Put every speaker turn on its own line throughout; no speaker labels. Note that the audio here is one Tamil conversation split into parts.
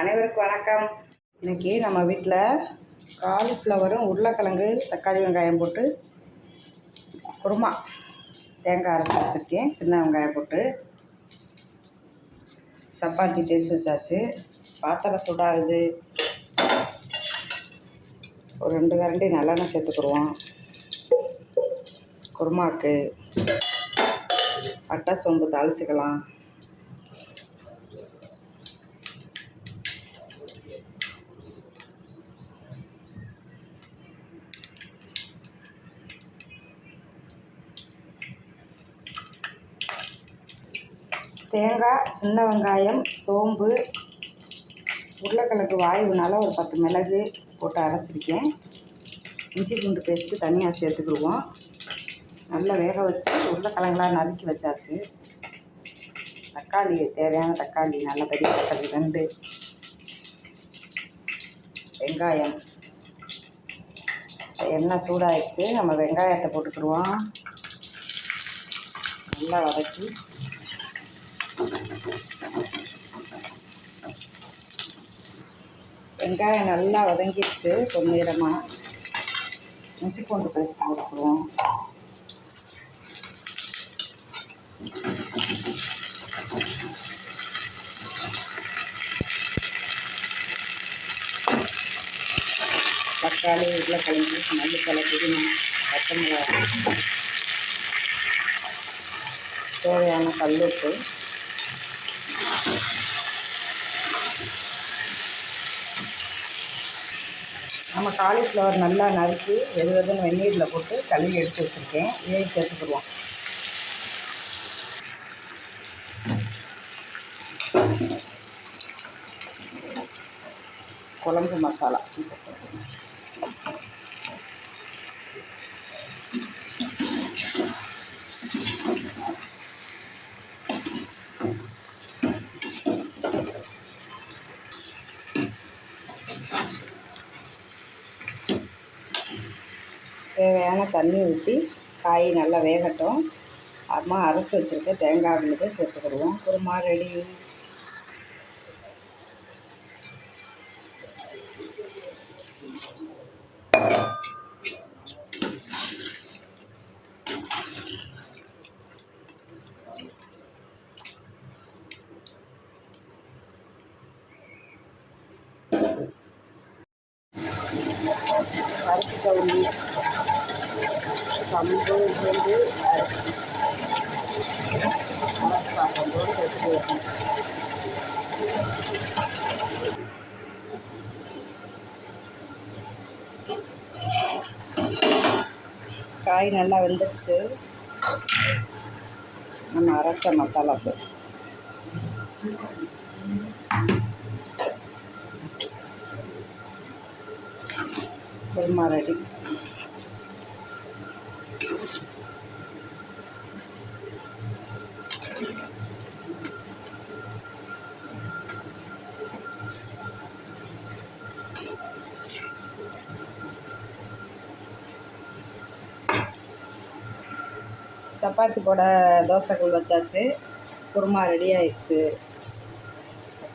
அனைவருக்கும் வணக்கம். இன்னைக்கு நம்ம வீட்டில் காலிஃப்ளவரும் உருளைக்கிழங்கு தக்காளி வெங்காயம் போட்டு குருமா தேங்காய் அரைச்சி வச்சுருக்கேன். சின்ன வெங்காயம் போட்டு சப்பாத்தி தேய்ச்சி வச்சாச்சு. பாத்திரம் சூடாகுது. ஒரு ரெண்டு கரண்டி நல்லெண்ணெய் சேர்த்துக்குருவோம். குருமாக்கு அட்டை சோம்பு தாளிச்சுக்கலாம். தேங்காய் சின்ன வெங்காயம் சோம்பு உருளைக்கிழங்கு வாயுனால ஒரு பத்து மிளகு போட்டு அரைச்சிருக்கேன். இஞ்சி பூண்டு பேஸ்ட்டு தனியாக சேர்த்துக்கிடுவோம். நல்லா வேக வச்சு உருளைக்கிழங்குலாம் நறுக்கி வச்சாச்சு. தக்காளி தேவையான தக்காளி நல்ல பெரிய தக்காளி ரெண்டு. வெங்காயம். எண்ணெய் சூடாயிடுச்சு. நம்ம வெங்காயத்தை போட்டுக்கிடுவோம். நல்லா வதக்கி வெங்காயம் நல்லா வதங்கிடுச்சு பொன்னிறமாக இஞ்சி பூண்டு பேஸ்ட் போட்டுக்குவோம் தக்காளி உருளைக்கிழங்கு மல்லித்தலை புதினா பச்சை மிளகாய் தேவையான கல்லுப்பு. நம்ம காலிஃப்ளவர் நல்லா நறுக்கி எது வெதுன்னு வெந்நீரில் போட்டு கழுவி எடுத்து வச்சுருக்கேன். இதையும் சேர்த்துக்கிடுவோம் குழம்பு மசாலா. தேவையான தண்ணி ஊற்றி காய் நல்லா வேகட்டும். அம்மா அரைச்சி வச்சுருக்க தேங்காய் விழுதை சேர்த்துக்கிடுவோம் குருமா ரெடி பருப்பு கவுளி கம்பு உளுந்து அரிசி வைக்கணும் காய் நல்லா வெந்துருச்சு. நம்ம அரைச்ச மசாலா சார் குருமா ரெடி சப்பாத்தி போட தோசைகள் வச்சாச்சு. குருமா ரெடி ஆயிடுச்சு.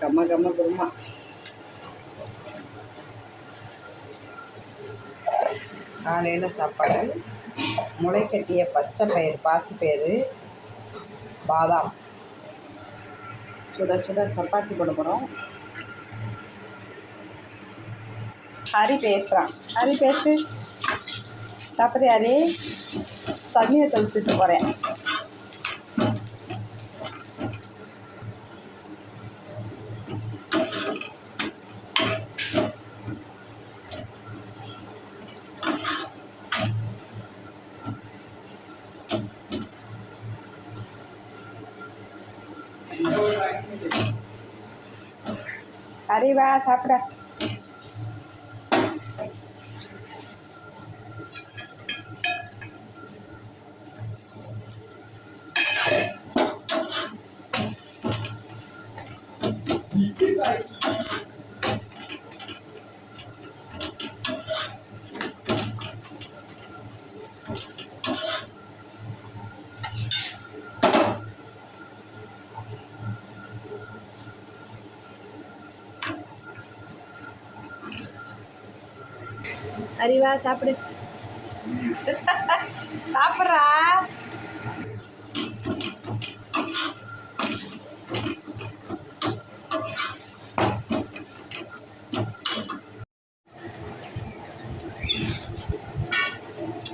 கம்ம கம்ம குருமா. காலையில் சாப்பாடு. முளைக்கட்டிய பச்சை பயிர் பாசிப்பயிறு பாதாம். சுட சுட சப்பாத்தி போட போகிறோம் ஹரி பேசுகிறான் ஹரி பேசு. சாப்பிட்றியாரு தண்ணியை தெளிச்சுட்டு போகிறேன் અરે વાહ સાપડા Thank you. அறிவா சாப்பிடு. சாப்பிட்றா.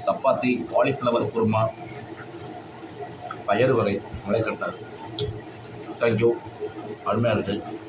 சப்பாத்தி காலிஃப்ளவர் குருமா. பயறு வகை முளைக்கட்டை தேங்க்யூ அருமையாக இருக்குது